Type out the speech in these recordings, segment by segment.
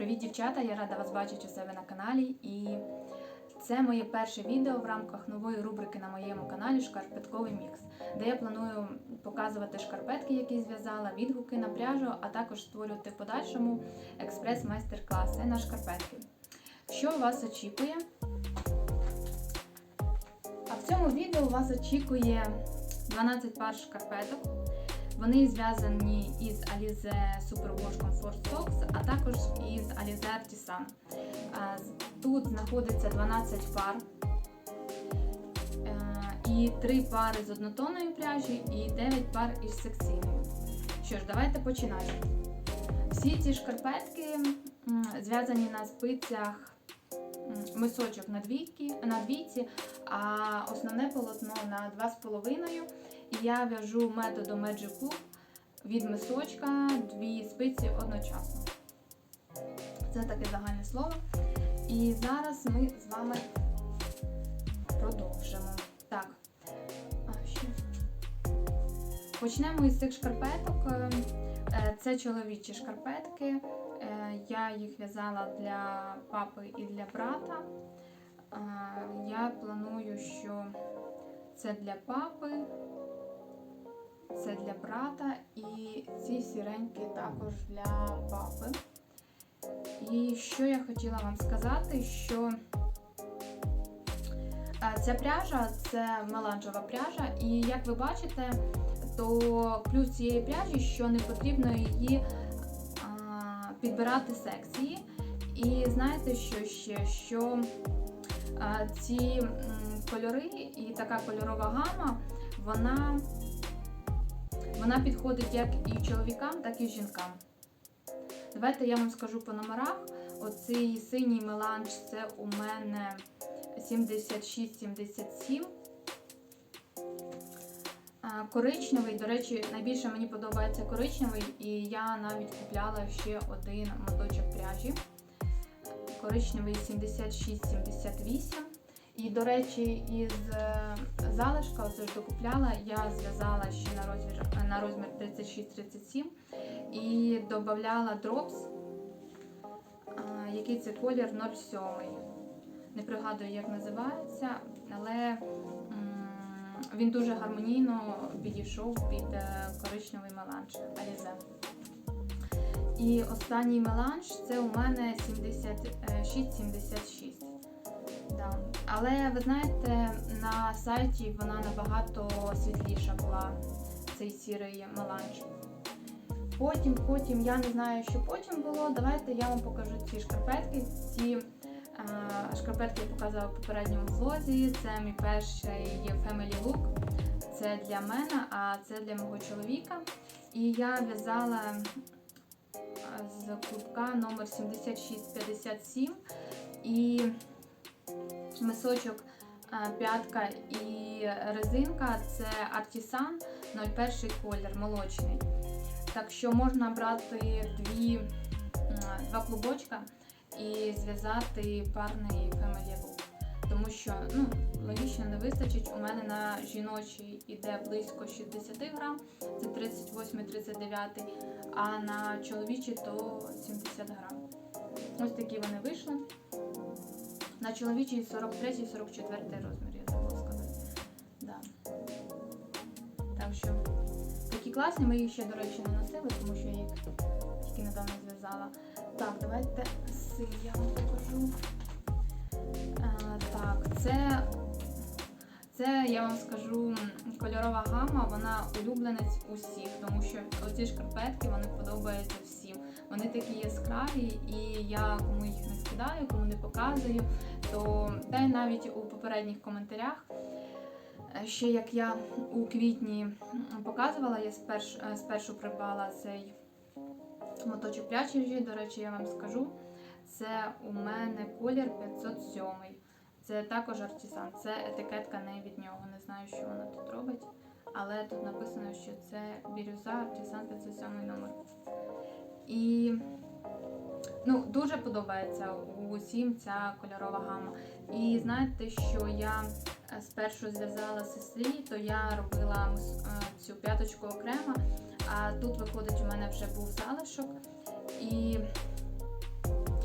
Привіт, дівчата! Я рада вас бачити у себе на каналі. І це моє перше відео в рамках нової рубрики на моєму каналі Шкарпетковий мікс, де я планую показувати шкарпетки, які зв'язала, відгуки на пряжу, а також створювати в подальшому експрес-майстер-класи на шкарпетки. Що вас очікує? А в цьому відео вас очікує 12 пар шкарпеток. Вони зв'язані із Alize Superwash Comfort Socks, а також із Alize Artisan. Тут знаходиться 12 пар Е, і 3 пари з однотонної пряжі і 9 пар із секційною. Що ж, давайте починаємо. Всі ці шкарпетки зв'язані на спицях мисочок на двійці, а основне полотно на 2,5. Я в'яжу методом Magic Loop від мисочка дві спиці одночасно. Це таке загальне слово. І зараз ми з вами продовжимо. Так. Почнемо із цих шкарпеток. Е, Це чоловічі шкарпетки. Е, Я їх в'язала для папи і для брата. Е, Я планую, що це для папи, це для брата і ці сіренькі також для папи. І що я хотіла вам сказати, що е, ця пряжа це меланжева пряжа, і як ви бачите, то плюс цієї пряжі, що не потрібно її а, підбирати секції. І знаєте, що ще? Що а, ці кольори і така кольорова гама, вона, вона підходить як і чоловікам, так і жінкам. Давайте я вам скажу по номерах. Оцей синій меланж це у мене 76-77. Коричневий, до речі, найбільше мені подобається коричневий, і я навіть купляла ще один моточок пряжі. Коричневий 76-78. І, до речі, із е, залишка, оце ж докупляла, я зв'язала ще на розмір, на розмір 36-37 і додавала дропс, який це колір 07. Не пригадую, як називається, але він дуже гармонійно підійшов під е, коричневий меланж Alize. І останній меланж це у мене 76-76. Да. Але ви знаєте, на сайті вона набагато світліша була, цей сірий меланж. Потім, потім, я не знаю, що потім було. Давайте я вам покажу ці шкарпетки. Ці е, шкарпетки я показувала в попередньому влозі. Це мій перший Family Look. Це для мене, а це для мого чоловіка. І я в'язала з клубка номер 7657 і мисочок е, п'ятка і резинка це Artisan 01 колір молочний. Так що можна брати дві, два клубочка і зв'язати парний Family. Тому що ну, логічно не вистачить. У мене на жіночий іде близько 60 грам, це 38-39, а на чоловічий то 70 грам. Ось такі вони вийшли. На чоловічий 43-44 розмір, я забула сказати. Да. Так що такі класні, ми їх ще, до речі, не носили, тому що я їх тільки недавно зв'язала. Так, давайте я вам покажу. А, так, це, це, я вам скажу, кольорова гама, вона улюбленець усіх, тому що оці шкарпетки вони подобаються всім. Вони такі яскраві, і я кому їх не скидаю, кому не показую, то та й навіть у попередніх коментарях. е, Ще як я у квітні показувала, я спершу, е, спершу придбала цей моточок прячежі, до речі, я вам скажу. Це у мене колір 507. Це також артисан. Це етикетка не від нього. Не знаю, що вона тут робить. Але тут написано, що це бірюза артисан 507 номер. І ну, дуже подобається усім ця кольорова гама. І знаєте, що я е, спершу зв'язала сестрі, то я робила е, цю п'яточку окремо, а тут виходить, у мене вже був залишок. І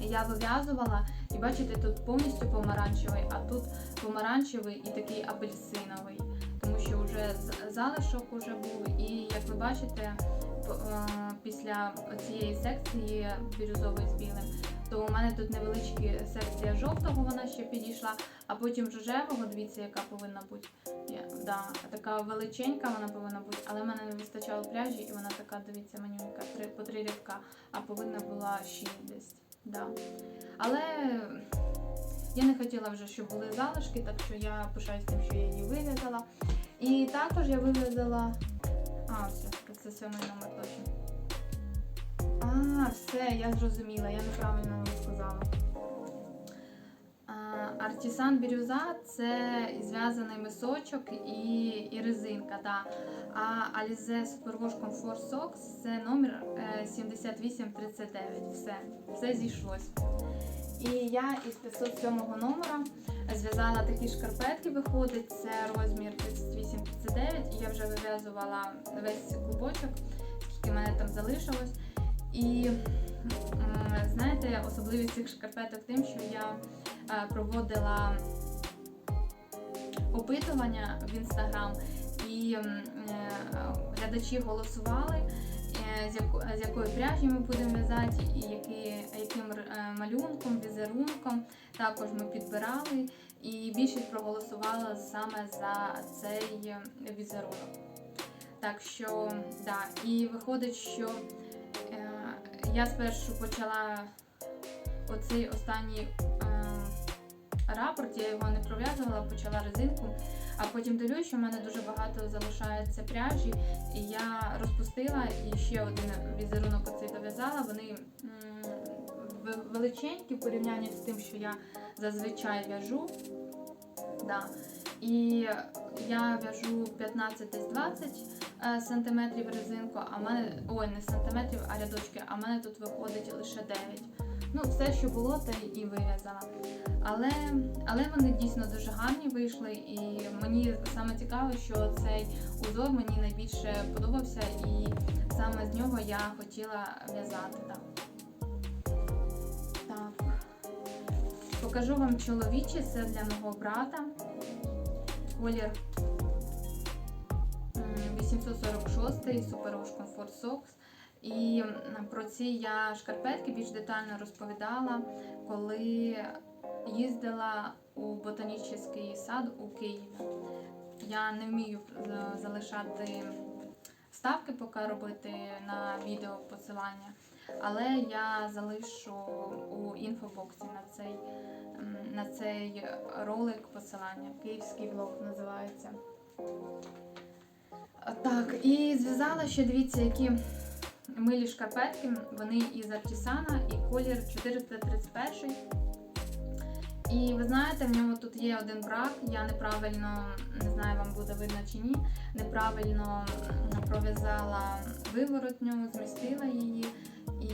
я вив'язувала, і бачите, тут повністю помаранчевий, а тут помаранчевий і такий апельсиновий. Тому що вже залишок уже був. І як ви бачите, після цієї секції бірюзової з білим, то у мене тут невеличка секція жовтого, вона ще підійшла, а потім рожевого, дивіться, яка повинна бути. Є, да, така величенька вона повинна бути, але в мене не вистачало пряжі, і вона така, дивіться, манюнька, три, по три рядка, а повинна була шість десь. Да. Але я не хотіла вже, щоб були залишки, так що я пишаюсь тим, що я її вив'язала. І також я вив'язала. А, все, це сьомий номер точно. А, все, я зрозуміла, я неправильно вам сказала. Артісан бірюза це зв'язаний мисочок і, і резинка. Да. А Alize Superwash Comfort Socks це номер е, 7839. Все, все зійшлось. І я із 507 номера зв'язала такі шкарпетки, виходить, це розмір 38-39, і я вже вив'язувала весь клубочок, скільки мене там залишилось. І знаєте, особливість цих шкарпеток тим, що я е, проводила опитування в інстаграм, і е, глядачі голосували, з, яко, з якої пряжі ми будемо в'язати, і яким е, малюнком, візерунком. Також ми підбирали, і більшість проголосувала саме за цей візерунок. Так що, да, і виходить, що е, я спершу почала оцей останній е, рапорт, я його не пров'язувала, почала резинку, а потім дивлюсь, що в мене дуже багато залишається пряжі, і я розпустила і ще один візерунок оцей дов'язала. Вони величенькі в порівнянні з тим, що я зазвичай в'яжу. Да. І я в'яжу 15-20 е, сантиметрів резинку, а в мене ой, не сантиметрів, а рядочки, а в мене тут виходить лише 9. Ну, все, що було, те і вив'язала. Але, але вони дійсно дуже гарні вийшли, і мені саме цікаво, що цей узор мені найбільше подобався, і саме з нього я хотіла в'язати. Так. так. Покажу вам чоловічий, це для мого брата. Колір м, 846 Super Comfort Socks. І про ці я шкарпетки більш детально розповідала, коли їздила у ботанічний сад у Києві. Я не вмію залишати ставки, поки робити на відео посилання, але я залишу у інфобоксі на цей, на цей ролик посилання. Київський влог називається. Так, і зв'язала ще, дивіться, які милі шкарпетки. Вони із Артісана і колір 431. І ви знаєте, в ньому тут є один брак. Я неправильно, не знаю, вам буде видно чи ні, неправильно пров'язала виворотню, змістила її, і,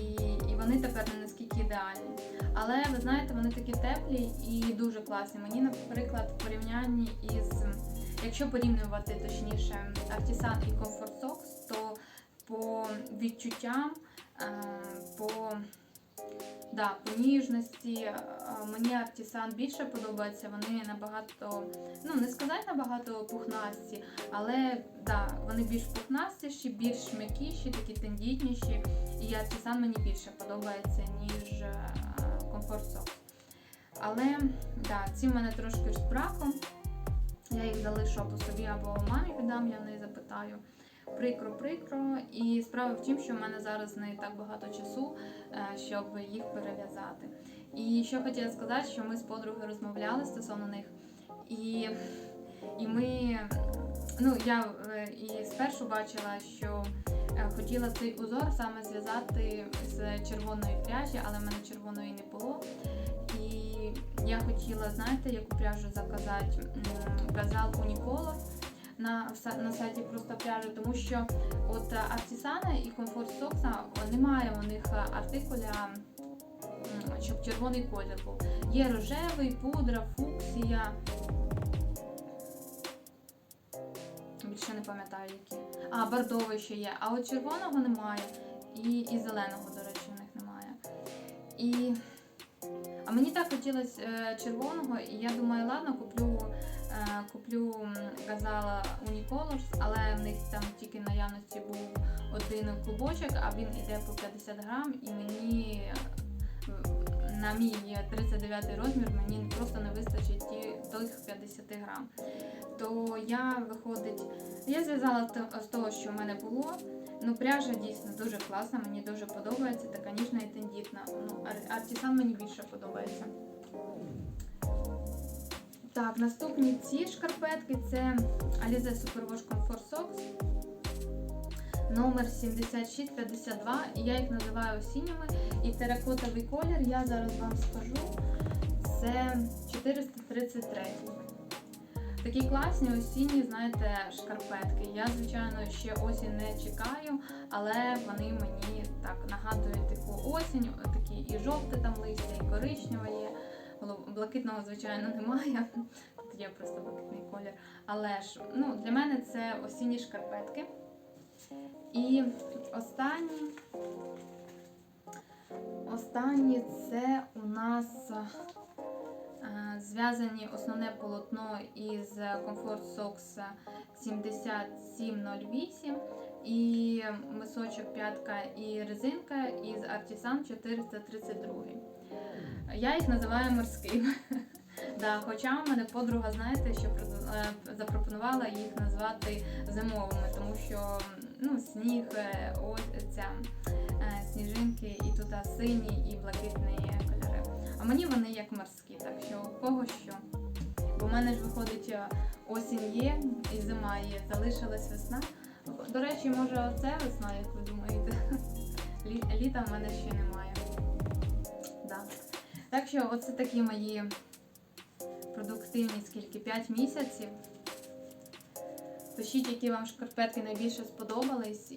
і вони тепер не наскільки ідеальні. Але ви знаєте, вони такі теплі і дуже класні. Мені, наприклад, в порівнянні із, якщо порівнювати точніше Artisan і Comfort Socks, по відчуттям, е, по Да, по ніжності е, мені Артісан більше подобається. Вони набагато, ну не сказати набагато пухнасті, але да, вони більш пухнастіші, більш м'якіші, такі тендітніші. І Артісан мені більше подобається, ніж е, Comfort Soft. Але да, ці в мене трошки з браком. Я їх залишу або собі, або мамі віддам, я в неї запитаю. Прикро-прикро. І справа в тім, що в мене зараз не так багато часу, е, щоб їх перев'язати. І що хотіла сказати, що ми з подругою розмовляли стосовно них. І, і ми, ну я е, і спершу бачила, що е, хотіла цей узор саме зв'язати з червоної пряжі, але в мене червоної не було. І я хотіла, знаєте, яку пряжу заказати? Казал Unicolor на, на сайті просто пряжі, тому що от е, Artisana і Comfort Socks, а, немає у них е, артикуля, щоб червоний колір був. Є рожевий, пудра, фуксія. Більше не пам'ятаю які. А, бордовий ще є. А от червоного немає. І, і зеленого, до речі, у них немає. І А мені так хотілося е, червоного, і я думаю, ладно, куплю, куплю казала Unicolors, але в них там тільки наявності був один клубочок, а він йде по 50 грам, і мені на мій 39 розмір мені просто не вистачить тих 50 грам. То я виходить, я зв'язала з- того, що в мене було. Ну, пряжа дійсно дуже класна, мені дуже подобається, така ніжна і тендітна. Ну, ар- артисан мені більше подобається. Так, наступні ці шкарпетки це Alize Superwash Comfort Socks номер 7652. І я їх називаю осінніми. І теракотовий колір, я зараз вам скажу, це 433. Такі класні осінні, знаєте, шкарпетки. Я, звичайно, ще осінь не чекаю, але вони мені так нагадують таку осінь, такі і жовте там листя, і коричневе є. Блакитного, звичайно, немає. Тут є просто блакитний колір. Але ж ну, для мене це осінні шкарпетки. І останні, останні це у нас е, зв'язані основне полотно із Comfort Socks 7708 і мисочок п'ятка і резинка із Artisan 432. Я їх називаю морськими. Да, хоча в мене подруга, знаєте, що е, запропонувала їх назвати зимовими, тому що ну, сніг, е, ось ця е, сніжинки, і тут сині і блакитні кольори. А мені вони як морські, так що у кого що. Бо в мене ж виходить осінь є і зима є, залишилась весна. До речі, може оце весна, як ви думаєте? Літа в мене ще немає. Так що оце такі мої продуктивні скільки 5 місяців. Пишіть, які вам шкарпетки найбільше сподобались.